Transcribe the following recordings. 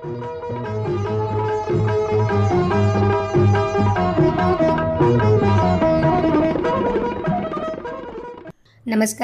नमस्कार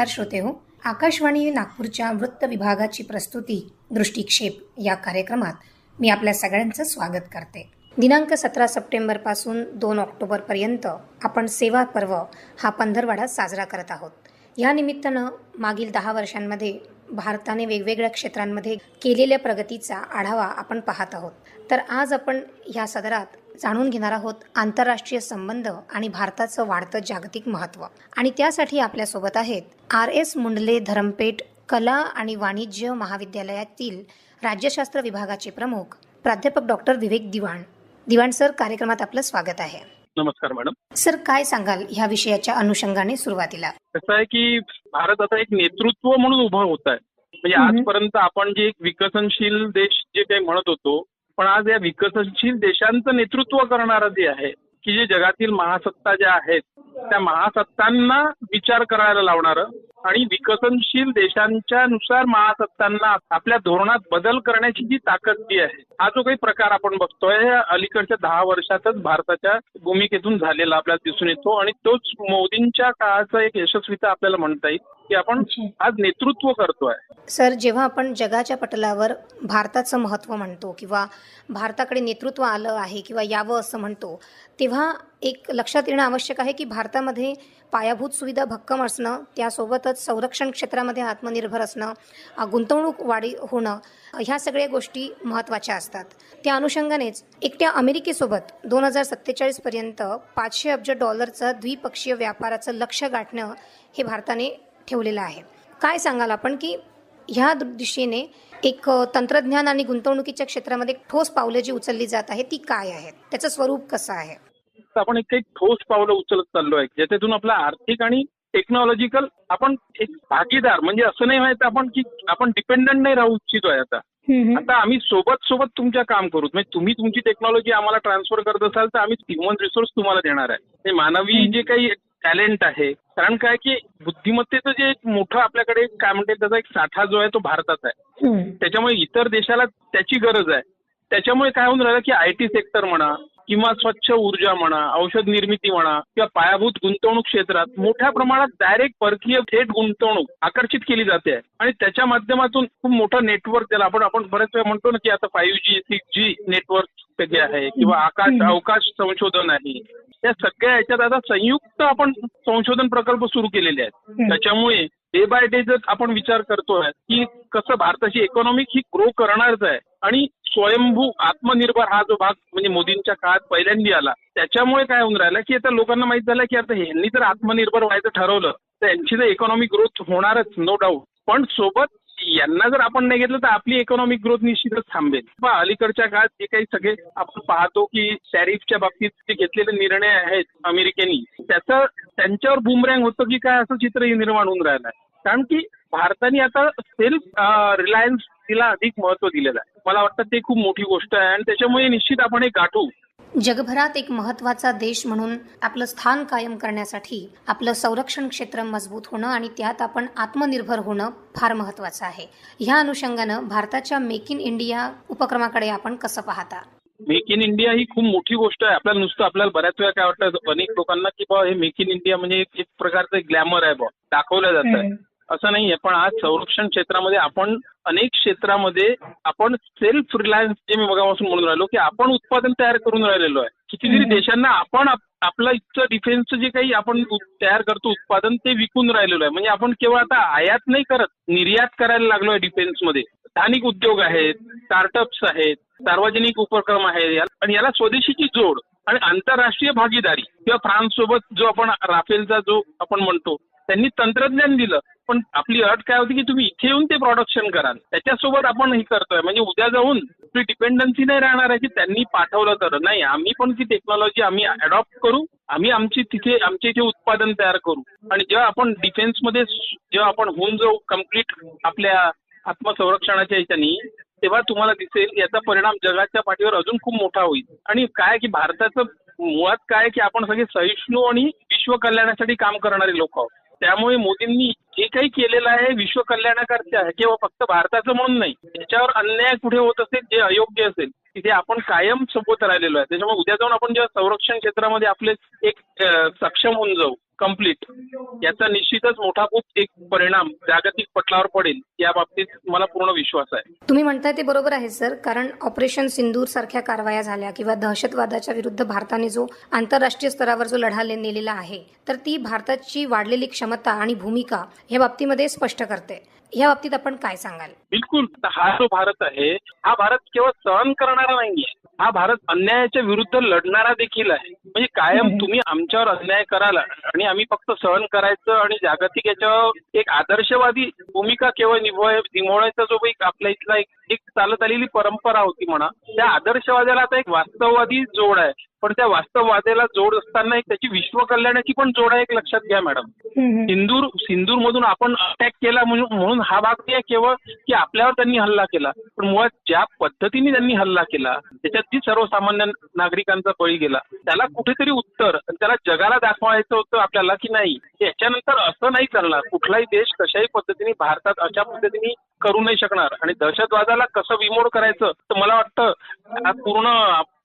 श्रोते हो आकाशवाणी नागपूरच्या वृत्त विभागाची प्रस्तुती दृष्टिक्षेप या कार्यक्रमात मी आपल्या सगळ्यांचं स्वागत करते. दिनांक सतरा सप्टेंबरपासून दोन ऑक्टोबरपर्यंत आपण सेवा पर्व हा पंधरवाडा साजरा करत आहोत. या निमित्तानं मागील दहा वर्षांमध्ये भारताने वेगवेगळ्या क्षेत्रांमध्ये केलेल्या प्रगतीचा आढावा आपण पाहत आहोत. तर आज आपण ह्या सदरात जाणून घेणार आहोत आंतरराष्ट्रीय संबंध आणि भारताचं वाढतं जागतिक महत्त्व. आणि त्यासाठी आपल्यासोबत आहेत आर एस मुंडले धरमपेठ कला आणि वाणिज्य महाविद्यालयातील राज्यशास्त्र विभागाचे प्रमुख प्राध्यापक डॉक्टर विवेक दिवाण. दिवाण सर कार्यक्रमात आपलं स्वागत आहे. नमस्कार मॅडम. सर काय सांगाल ह्या विषयाच्या अनुषंगाने सुरुवातीला? कसं आहे की भारत आता एक नेतृत्व म्हणून उभं होत आहे. म्हणजे. आजपर्यंत आपण जे एक विकसनशील देश जे काही म्हणत होतो पण आज या विकसनशील देशांचं नेतृत्व करणारं जे आहे की जे जगातील महासत्ता ज्या आहेत त्या महासत्तांना विचार करायला लावणारं आणि विकसनशील देशांच्या नुसार महासत्तांना आपल्या धोरणात बदल करण्याची जी ताकद जी आहे हा जो काही प्रकार आपण बघतोय हे अलीकडच्या दहा वर्षातच भारताच्या भूमिकेतून झालेला आपल्याला दिसून येतो. आणि तोच मोदींच्या काळाचा एक यशस्वीता आपल्याला म्हणता येईल की आपण आज नेतृत्व करतोय. सर जेव्हा आपण जगाच्या पटलावर भारताचं महत्त्व म्हणतो किंवा भारताकडे नेतृत्व आलं आहे किंवा यावं असं म्हणतो तेव्हा एक लक्षात येणं आवश्यक आहे की भारतामध्ये पायाभूत सुविधा भक्कम असणं त्यासोबतच संरक्षण क्षेत्रामध्ये आत्मनिर्भर असणं गुंतवणूक वाढी होणं ह्या सगळ्या गोष्टी महत्त्वाच्या असतात. त्या अनुषंगानेच एकट्या अमेरिकेसोबत दोन हजार सत्तेचाळीसपर्यंत पाचशे अब्ज डॉलरचं द्विपक्षीय व्यापाराचं लक्ष गाठणं हे भारताने ठेवलेलं आहे. काय सांगाल आपण की ह्या दिशेने एक तंत्रज्ञान आणि गुंतवणुकीच्या क्षेत्रामध्ये ठोस पावलं जी उचलली जात आहे ती काय आहेत? त्याचं स्वरूप कसं आहे? तर आपण एक काही ठोस पावलं उचलत चाललो आहे ज्याच्यातून आपला आर्थिक आणि टेक्नॉलॉजिकल आपण एक भागीदार म्हणजे असं नाही माहिती आपण की आपण डिपेंडंट नाही राहू इच्छितोय आता. आता आम्ही सोबत सोबत तुमच्या काम करू. म्हणजे तुम्ही तुमची टेक्नॉलॉजी आम्हाला ट्रान्सफर करत असाल तर आम्ही ह्युमन रिसोर्स तुम्हाला देणार आहे. हे मानवी जे काही टॅलेंट आहे कारण काय की बुद्धिमत्तेचं जे एक मोठं आपल्याकडे काय म्हणते त्याचा एक साठा जो आहे तो भारतात आहे. त्याच्यामुळे इतर देशाला त्याची गरज आहे. त्याच्यामुळे काय होऊन राहिलं की आय टी सेक्टर म्हणा किंवा स्वच्छ ऊर्जा म्हणा औषध निर्मिती म्हणा किंवा पायाभूत गुंतवणूक क्षेत्रात मोठ्या प्रमाणात डायरेक्ट परकीय थेट गुंतवणूक आकर्षित केली जाते. आणि त्याच्या माध्यमातून खूप मोठं नेटवर्क त्याला आपण आपण बऱ्याच वेळा म्हणतो ना की आता five G six G network जे आहे किंवा आकाश अवकाश संशोधन आहे. या सगळ्या याच्यात आता संयुक्त आपण संशोधन प्रकल्प सुरू केलेले आहेत. त्याच्यामुळे डे बाय डे जर आपण विचार करतोय की कसं भारताची इकॉनॉमिक ही ग्रो करणारच आहे आणि स्वयंभू आत्मनिर्भर हा जो भाग म्हणजे मोदींच्या काळात पहिल्यांदा आला त्याच्यामुळे काय होऊन राहिलं की आता लोकांना माहीत झालं की आता ह्यांनी जर आत्मनिर्भर व्हायचं ठरवलं तर यांची तर इकॉनॉमिक ग्रोथ होणारच नो डाऊट पण सोबत यांना जर आपण नाही घेतलं तर आपली इकॉनॉमिक ग्रोथ निश्चितच थांबेल. पहा, अलीकडच्या काळात जे काही सगळे आपण पाहतो की टॅरिफच्या बाबतीत जे घेतलेले निर्णय आहेत अमेरिकेनी त्याचं त्यांच्यावर बुमरँग होतं की काय असं चित्र निर्माण होऊन राहिलं आहे कारण की भारताने आता सेल्फ रिलायन्स तिला अधिक महत्त्व दिलेलं आहे. मला वाटतं ते खूप मोठी गोष्ट आहे आणि त्याच्यामुळे निश्चित आपण हे गाठू. जगभरात एक महत्त्वाचा देश म्हणून आपलं स्थान कायम करण्यासाठी आपलं संरक्षण क्षेत्र मजबूत होणं आणि त्यात आपण आत्मनिर्भर होणं फार महत्त्वाचं आहे. ह्या अनुषंगानं भारताच्या मेक इन इंडिया उपक्रमाकडे आपण कसं पाहता? मेक इन इंडिया ही खूप मोठी गोष्ट आहे. आपल्याला नुसतं आपल्याला बऱ्याच वेळा काय वाटतं अनेक लोकांना की बा हे मेक इन इंडिया म्हणजे एक एक प्रकारचं ग्लॅमर आहे बा. दाखवलं जात आहे असं नाही आहे पण आज संरक्षण क्षेत्रामध्ये आपण अनेक क्षेत्रामध्ये आपण सेल्फ रिलायन्स जे मी मगापासून म्हणून राहिलो की आपण उत्पादन तयार करून राहिलेलो आहे. कितीतरी देशांना आपण आप- आपलं इथचं डिफेन्सचं जे काही आपण तयार करतो उत्पादन ते विकून राहिलेलो आहे. म्हणजे आपण केवळ आता आयात नाही करत निर्यात करायला लागलो आहे डिफेन्समध्ये स्थानिक उद्योग आहेत स्टार्टअप्स आहेत सार्वजनिक उपक्रम आहेत. आणि याला स्वदेशीची जोड आणि आंतरराष्ट्रीय भागीदारी किंवा फ्रान्स सोबत जो आपण राफेलचा जो आपण म्हणतो त्यांनी तंत्रज्ञान दिलं. पण आपली अट काय होती की तुम्ही इथे येऊन ते प्रोडक्शन कराल. त्याच्यासोबत आपण हे करतोय. म्हणजे उद्या जाऊन आपली डिपेंडन्सी नाही राहणार आहे की त्यांनी पाठवलं तर. नाही आम्ही पण ती टेक्नॉलॉजी आम्ही अडॉप्ट करू. आम्ही आमची तिथे आमचे इथे उत्पादन तयार करू. आणि जेव्हा आपण डिफेन्समध्ये जेव्हा आपण होऊन जाऊ कंप्लीट आपल्या आत्मसंरक्षणाच्या ह्याच्यानी तेव्हा तुम्हाला दिसेल याचा परिणाम जगाच्या पाठीवर अजून खूप मोठा होईल. आणि काय की भारताचं मुळात काय की आपण सगळे सहिष्णू आणि विश्व कल्याणासाठी काम करणारे लोक आहोत. त्यामुळे मोदींनी जे काही केलेलं आहे विश्व कल्याणाकरता आहे किंवा फक्त भारताचं म्हणून नाही त्याच्यावर अन्याय कुठे होत असेल जे अयोग्य असेल तिथे आपण कायम सोबत राहिलेलो आहे. त्याच्यामुळे उद्या जाऊन आपण जेव्हा संरक्षण क्षेत्रामध्ये आपले एक सक्षम होऊन जाऊ कंप्लीट याचा निश्चितच मोठा खूप एक परिणाम जागतिक पटलावर पडेल या बाबतीत मला पूर्ण विश्वास आहे. तुम्ही म्हणताय ते बरोबर आहे सर. कारण ऑपरेशन सिंदूर सारख्या कारवाया झाल्या किंवा दहशतवादाच्या विरुद्ध भारताने जो आंतरराष्ट्रीय स्तरावर जो लढा ले- नेलेला आहे तर ती भारताची वाढलेली क्षमता आणि भूमिका या बाबतीमध्ये स्पष्ट करते. या बाबतीत आपण काय सांगाल? बिलकुल. हा जो भारत आहे हा भारत केवळ सहन करणारा नाहीये. हा भारत अन्यायाच्या विरुद्ध लढणारा देखील आहे. म्हणजे कायम तुम्ही आमच्यावर अन्याय कराल आणि आम्ही फक्त सहन करायचं आणि जागतिक याच्यावर एक आदर्शवादी भूमिका केवळ निभवाय निभवण्याचा जो एक आपल्या इथला एक एक चालत आलेली परंपरा होती म्हणा. त्या आदर्शवादाला आता एक वास्तववादी जोड आहे. पण त्या वास्तववादाला जोड असताना एक त्याची विश्व कल्याणाची पण जोड आहे एक लक्षात घ्या मॅडम. सिंदूर सिंदूर मधून आपण अटॅक केला म्हणून हा भाग नाही आहे केवळ की आपल्यावर त्यांनी हल्ला केला. पण मुळात ज्या पद्धतीने त्यांनी हल्ला केला त्याच्यात जी सर्वसामान्य नागरिकांचा बळी गेला त्याला कुठेतरी उत्तर त्याला जगाला दाखवायचं होतं आपल्याला की नाही? याच्यानंतर असं नाही चालणार. कुठलाही देश कशाही पद्धतीने भारतात अशा पद्धतीने करू नाही शकणार. आणि दहशतवादाला कसं विमोड करायचं तर मला वाटतं पूर्ण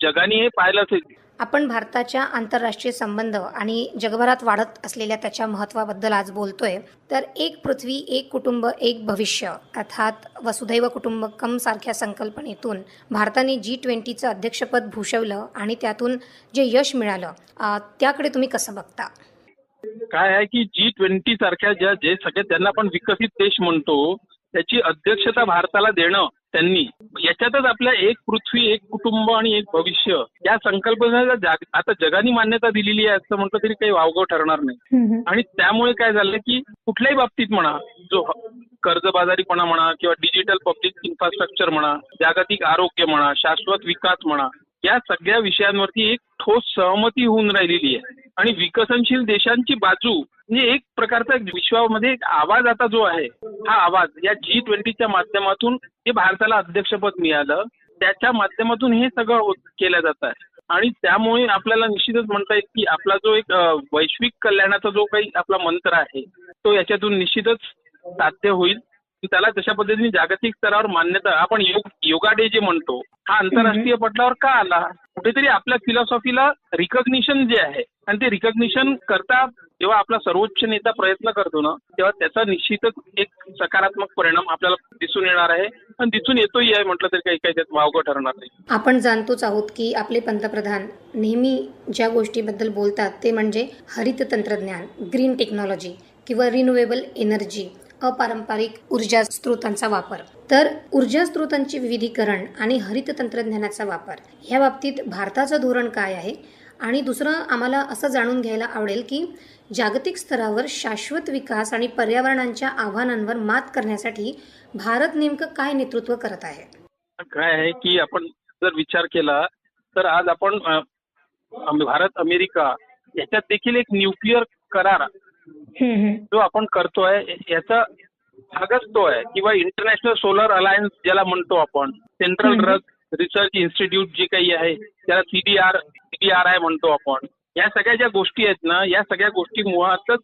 जगाने हे पाहिलं असेल आपण भारताच्या आंतरराष्ट्रीय संबंध आणि जगभरात वाढत असलेल्या त्याच्या महत्वाबद्दल आज बोलतोय. तर एक पृथ्वी एक कुटुंब एक भविष्य अर्थात वसुधैव कुटुंबकम सारख्या संकल्पनेतून भारताने जी ट्वेंटीचं अध्यक्षपद भूषवलं आणि त्यातून जे यश मिळालं त्याकडे तुम्ही कसं बघता? काय आहे की जी ट्वेंटी सारख्या ज्या जे सगळे त्यांना आपण विकसित देश म्हणतो त्याची अध्यक्षता भारताला देणं त्यांनी. याच्यातच आपल्या एक पृथ्वी एक कुटुंब आणि एक भविष्य या संकल्पनेला जाग आता जगाने मान्यता दिलेली आहे असं म्हटलं तरी काही वावगं ठरणार नाही. आणि त्यामुळे काय झालं की कुठल्याही बाबतीत म्हणा जो कर्जबाजारीपणा म्हणा किंवा डिजिटल पब्लिक इन्फ्रास्ट्रक्चर म्हणा जागतिक आरोग्य म्हणा शाश्वत विकास म्हणा या सगळ्या विषयांवरती एक ठोस सहमती होऊन राहिलेली आहे. आणि विकसनशील देशांची बाजू म्हणजे एक प्रकारचा विश्वामध्ये एक आवाज आता जो आहे हा आवाज या जी ट्वेंटीच्या माध्यमातून जे भारताला अध्यक्षपद मिळालं. त्याच्या माध्यमातून हे सगळं होत केलं जात आहे. आणि त्यामुळे आपल्याला निश्चितच म्हणता येईल की आपला जो एक वैश्विक कल्याणाचा जो काही आपला मंत्र आहे तो याच्यातून निश्चितच साध्य होईल. त्याला तशा पद्धतीने जागतिक स्तरावर मान्यता आपण योग योगा डे जे म्हणतो हा आंतरराष्ट्रीय पटलावर का आला? कुठेतरी आपल्या फिलॉसॉफीला रिकग्निशन जे आहे आणि ते रिकग्निशन करता जेव्हा आपला सर्वोच्च नेता प्रयत्न करतो ना तेव्हा त्याचा निश्चितच एक सकारात्मक परिणाम आपल्याला दिसून येणार आहे. आणि दिसून येतोही आहे म्हटलं तरी काही काही त्यात वावगं ठरणार नाही. आपण जाणतोच आहोत की आपले पंतप्रधान नेहमी ज्या गोष्टीबद्दल बोलतात ते म्हणजे हरित तंत्रज्ञान ग्रीन टेक्नॉलॉजी किंवा रिन्युएबल एनर्जी अपारंपरिक ऊर्जा स्रोतांचा वापर. तर ऊर्जा स्रोतांचे विविधीकरण आणि हरित तंत्रज्ञानाचा वापर. ह्या बाबतीत भारताचं धोरण काय आहे? आणि दुसरं आम्हाला असं जाणून घ्यायला आवडेल की जागतिक स्तरावर शाश्वत विकास आणि पर्यावरणांच्या आव्हानांवर मात करण्यासाठी भारत नेमकं काय नेतृत्व करत आहे? काय आहे की आपण जर विचार केला तर आज आपण भारत अमेरिका याच्यात देखील एक न्यूक्लिअर करार जो आपण करतोय याचा भागच तो आहे. किंवा इंटरनॅशनल सोलर अलायन्स ज्याला म्हणतो आपण सेंट्रल. ड्रग रिसर्च इन्स्टिट्यूट जे काही आहे त्याला सीडीआर सीडीआर आय म्हणतो आपण. या सगळ्या ज्या गोष्टी आहेत ना या सगळ्या गोष्टी मुळातच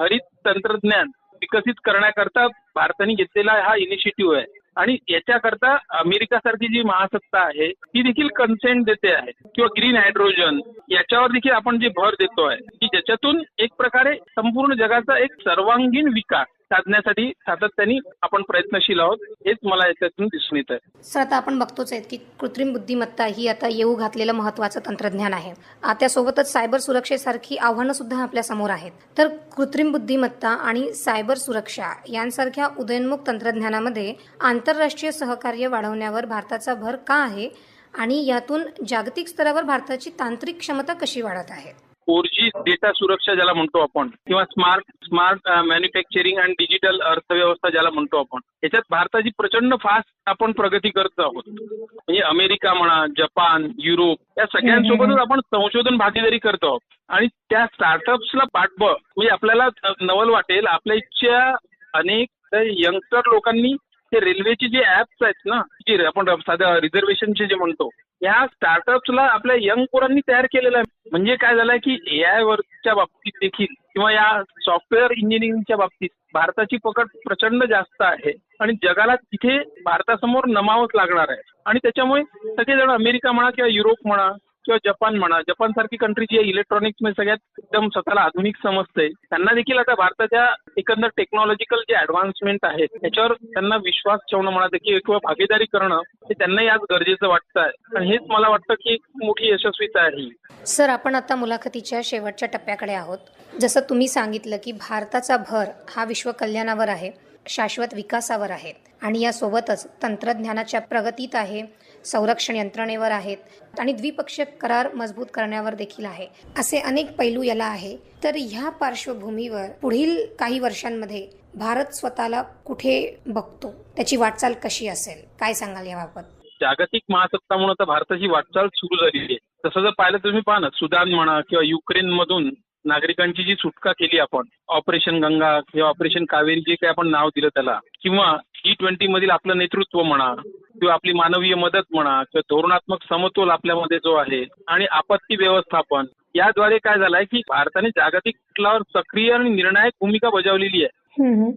हरित तंत्रज्ञान विकसित करण्याकरता भारताने घेतलेला हा इनिशिएटिव्ह आहे. आणि याच्याकरता अमेरिकासारखी जी महासत्ता आहे ती देखील कन्सेंट देते आहे. किंवा ग्रीन हायड्रोजन याच्यावर देखील आपण जे भर देतो आहे की ज्याच्यातून एक प्रकारे संपूर्ण जगाचा एक सर्वांगीण विकास साधण्यासाठी सातत्याने आपण प्रयत्नशील आहोत हेच मला याच्यातून दिसून येत आहे सर आता आपण बघतोच आहेत की कृत्रिम बुद्धिमत्ता ही आता येऊ घातलेलं महत्वाचं तंत्रज्ञान आहे. त्यासोबतच सायबर सुरक्षेसारखी आव्हानं सुद्धा आपल्यासमोर आहेत. तर कृत्रिम बुद्धिमत्ता आणि सायबर सुरक्षा यांसारख्या उदयोन्मुख तंत्रज्ञानामध्ये आंतरराष्ट्रीय सहकार्य वाढवण्यावर भारताचा भर का आहे? आणि यातून जागतिक स्तरावर भारताची तांत्रिक क्षमता कशी वाढत आहे? फोर जी डेटा सुरक्षा ज्याला म्हणतो आपण किंवा smart smart manufacturing and digital अर्थव्यवस्था ज्याला म्हणतो आपण. याच्यात भारताची प्रचंड फास्ट आपण प्रगती करत आहोत. म्हणजे अमेरिका म्हणा जपान युरोप या सगळ्यांसोबतच आपण संशोधन भागीदारी करत आहोत. आणि त्या स्टार्टअप्सला पाठबळ म्हणजे आपल्याला नवल वाटेल आपल्या इच्छा अनेक यंगस्टर लोकांनी ते रेल्वेचे जे ऍप्स आहेत ना जे आपण साध्या रिझर्वेशनचे जे म्हणतो या स्टार्टअप्सला आपल्या यंग पोरांनी तयार केलेलं आहे. म्हणजे काय झालंय की ए आय वरच्या बाबतीत देखील किंवा या सॉफ्टवेअर इंजिनिअरिंगच्या बाबतीत भारताची पकड प्रचंड जास्त आहे. आणि जगाला तिथे भारतासमोर नमावंच लागणार आहे. आणि त्याच्यामुळे सगळेजण अमेरिका म्हणा किंवा युरोप म्हणा किंवा जपान म्हणा जपान सारखी कंट्री जी आहे इलेक्ट्रॉनिक्समध्ये सगळ्यात एकदम स्वतःला आधुनिक समजते. त्यांना देखील आता भारताच्या एकंदर टेक्नॉलॉजिकल जे ऍडव्हान्समेंट आहेत त्याच्यावर त्यांना विश्वास ठेवणं म्हणा की किंवा भागीदारी करणं हे त्यांनाही आज गरजेचं वाटतं आहे आणि हेच मला वाटतं की मोठी यशस्वीता आहे सर आपण आता मुलाखतीच्या शेवटच्या टप्प्याकडे आहोत. जसं तुम्ही सांगितलं की भारताचा भर हा विश्व कल्याणावर आहे. शाश्वत विकासावर आहेत. आणि यासोबतच तंत्रज्ञानाच्या प्रगतीत आहे संरक्षण यंत्रणेवर आहेत आणि द्विपक्षीय करार मजबूत करण्यावर देखील आहे. असे अनेक पैलू याला आहे. तर ह्या पार्श्वभूमीवर पुढील काही वर्षांमध्ये भारत स्वतःला कुठे बघतो? त्याची वाटचाल कशी असेल? काय सांगाल याबाबत? जागतिक महासत्ता म्हणून आता भारताची वाटचाल सुरू झालेली आहे. तसं जर पाहिलं तुम्ही पहा ना सुदान म्हणा किंवा युक्रेन मधून नागरिकांची जी सुटका केली आपण ऑपरेशन गंगा किंवा ऑपरेशन कावेरी जे काही आपण नाव दिलं त्याला किंवा जी ट्वेंटी मधील आपलं नेतृत्व म्हणा किंवा आपली मानवीय मदत म्हणा किंवा धोरणात्मक समतोल आपल्यामध्ये जो आहे आणि आपत्ती व्यवस्थापन याद्वारे काय झालंय की भारताने जागतिक पटलावर सक्रिय आणि निर्णायक भूमिका बजावलेली आहे.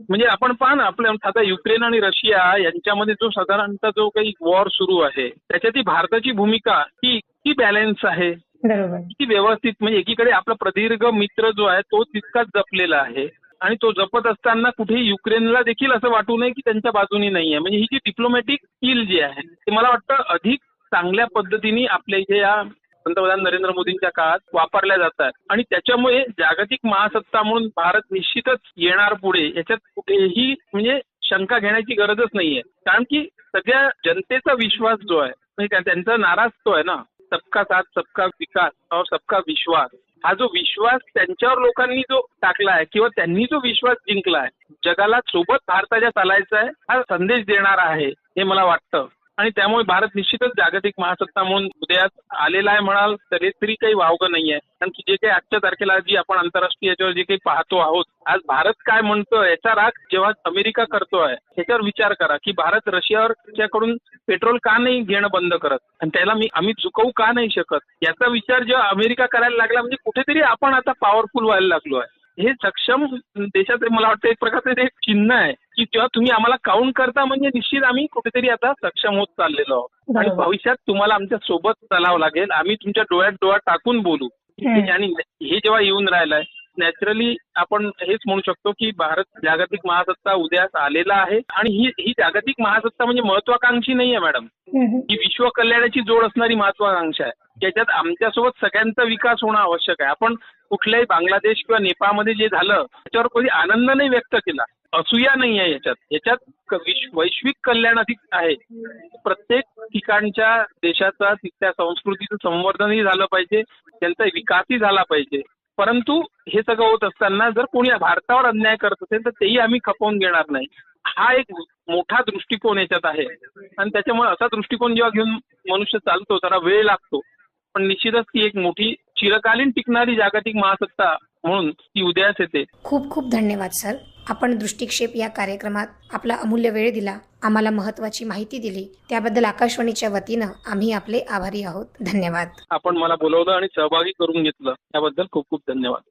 म्हणजे आपण पहा ना आपल्या आता युक्रेन आणि रशिया यांच्यामध्ये जो साधारणतः जो काही वॉर सुरू आहे त्याच्यात भारताची भूमिका ही किती बॅलन्स आहे. किती व्यवस्थित म्हणजे एकीकडे आपला प्रदीर्घ मित्र जो आहे तो तितकाच जपलेला आहे. आणि तो जपत असताना कुठेही युक्रेनला देखील असं वाटू नये की त्यांच्या बाजूनी नाही आहे. म्हणजे ही जी डिप्लोमॅटिक स्किल जी आहे ते मला वाटतं अधिक चांगल्या पद्धतीने आपल्या इथे या पंतप्रधान नरेंद्र मोदींच्या काळात वापरल्या जातात आणि त्याच्यामुळे जागतिक महासत्ता म्हणून भारत निश्चितच येणार पुढे याच्यात कुठेही म्हणजे शंका घेण्याची गरजच नाहीये. कारण की सगळ्या जनतेचा विश्वास जो आहे म्हणजे त्यांचा नाराज तो आहे ना. सबका साथ सबका विकास और सबका विश्वास. हा जो विश्वास त्यांच्यावर लोकांनी जो टाकला आहे किंवा त्यांनी जो विश्वास जिंकला आहे जगाला सोबत भारताच्या चालायचा आहे हा संदेश देणारा आहे हे मला वाटतं. आणि त्यामुळे भारत निश्चितच जागतिक महासत्ता म्हणून उदयात आलेला आहे म्हणाल तरी तरी काही वावगं नाही आहे. कारण की जे काही आजच्या तारखेला जी आपण आंतरराष्ट्रीय याच्यावर जे काही पाहतो आहोत आज भारत काय म्हणतो याचा राग जेव्हा अमेरिका करतोय त्याच्यावर विचार करा की भारत रशियावर त्याच्याकडून पेट्रोल का नाही घेणं बंद करत? आणि त्याला मी आम्ही चुकवू का नाही शकत? याचा विचार जेव्हा अमेरिका करायला लागला म्हणजे कुठेतरी आपण आता पॉवरफुल व्हायला लागलो आहे. हे सक्षम देशाचे मला वाटतं एक प्रकारचं ते एक चिन्ह आहे. की जेव्हा तुम्ही आम्हाला काउंट करता म्हणजे निश्चित आम्ही कुठेतरी आता सक्षम होत चाललेलो आहोत. आणि. भविष्यात तुम्हाला आमच्यासोबत चालावं लागेल. आम्ही तुमच्या डोळ्यात डोळा टाकून बोलू. आणि हे जेव्हा येऊन राहिलंय नॅचरली आपण हेच म्हणू शकतो की भारत जागतिक महासत्ता उद्यास आलेला आहे. आणि ही ही जागतिक महासत्ता म्हणजे महत्वाकांक्षी नाही आहे मॅडम ही विश्व कल्याणाची जोड असणारी महत्वाकांक्षा आहे. ज्याच्यात आमच्यासोबत सगळ्यांचा विकास होणं आवश्यक आहे. आपण कुठल्याही बांगलादेश किंवा नेपाळमध्ये जे झालं त्याच्यावर कधी आनंद नाही व्यक्त केला. असूया नाही आहे याच्यात याच्यात वैश्विक कल्याण अधिक आहे. प्रत्येक ठिकाणच्या देशाचा तिथल्या संस्कृतीचं संवर्धनही झालं पाहिजे त्यांचा विकासही झाला पाहिजे. परंतु हे सगळं होत असताना जर कोणी भारतावर अन्याय करत असेल तर तेही आम्ही खपवून घेणार नाही. हा एक मोठा दृष्टिकोन याच्यात आहे. आणि त्याच्यामुळे असा दृष्टिकोन जेव्हा घेऊन मनुष्य चालतो त्याला वेळ लागतो. पण निश्चितच ती एक मोठी चिरकालीन टिकणारी जागतिक महासत्ता म्हणून ती उद्याच येते. खूप खूप धन्यवाद सर. आपण दृष्टिक्षेप या कार्यक्रमात आपला अमूल्य वेळ दिला आम्हाला महत्वाची माहिती दिली त्याबद्दल आकाशवाणीच्या वतीनं आम्ही आपले आभारी आहोत. धन्यवाद. आपण मला बोलवलं आणि सहभागी करून घेतलं त्याबद्दल खूप खूप धन्यवाद.